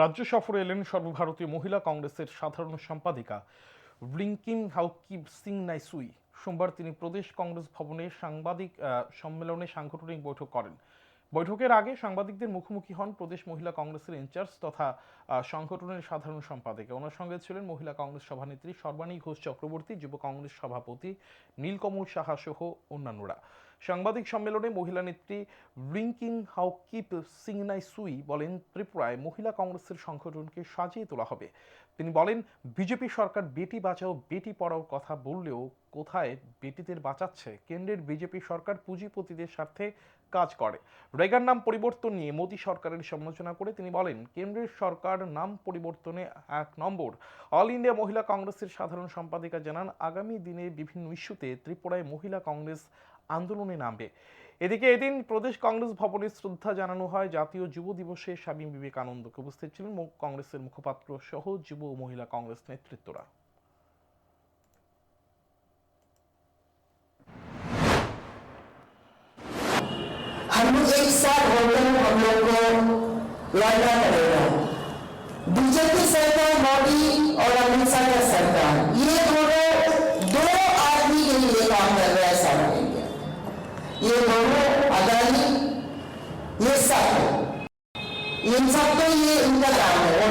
রাজ্য সফরে এলেন সর্বভারতীয় মহিলা কংগ্রেসের সাধারণ সম্পাদিকা রিঙ্কিম হাউকিব সিং নাইসুই। সোমবার তিনি প্রদেশ কংগ্রেস ভবনে সাংবাদিক সম্মেলনে সাংগঠনিক বৈঠক করেন। বৈঠকের আগে সাংবাদিকদের মুখোমুখি হন প্রদেশ মহিলা কংগ্রেসের ইনচার্জ তথা সংগঠনের সাধারণ সম্পাদিকা। ওনার সঙ্গে ছিলেন মহিলা কংগ্রেস সভানেত্রী সর্বাণী ঘোষ চক্রবর্তী, যুব কংগ্রেস সভাপতি নীলকমল সাহা সহ অন্যান্যরা। সাংবাদিক সম্মেলনে মহিলা নেত্রী রিঙ্কিং হাউকিপ সিংনাই সুই বলেন, ত্রিপুরায় মহিলা কংগ্রেসের সংগঠনকে সাজিয়ে তোলা হবে। তিনি বলেন, বিজেপি সরকার বেটি বাঁচাও, বেটি পড়াও কথা বললেও কোথায় বেটিদের বাঁচাচ্ছে? কেন্দ্রের বিজেপি সরকার পুঁজিপতিদের স্বার্থে কাজ করে। রেগার নাম পরিবর্তন নিয়ে মোদী সরকারের সমালোচনা করে তিনি বলেন, কেন্দ্রের সরকার নাম পরিবর্তনে এক নম্বর। অল ইন্ডিয়া মহিলা কংগ্রেসের সাধারণ সম্পাদিকা জানান, আগামী দিনে বিভিন্ন ইস্যুতে ত্রিপুরায় মহিলা কংগ্রেস আন্দোলনে নামবে। এদিকে এদিন প্রদেশ কংগ্রেস ভবনে শ্রদ্ধা জানানো হয় জাতীয় যুব দিবসে স্বামী বিবেকানন্দকে। উপস্থিত ছিলেন কংগ্রেসের মুখপাত্র সহ যুব ও মহিলা কংগ্রেস নেতৃত্বরা। हम एक साथ होकर हम लोग को लड़ना पड़ेगा बीजेपी सरकार, मोदी और अमित शाह का सरकार, ये दोनों, दो आदमी के लिए काम कर रहा है सारा ये दोनों अदानी, ये सब इन सब तो ये इनका काम है।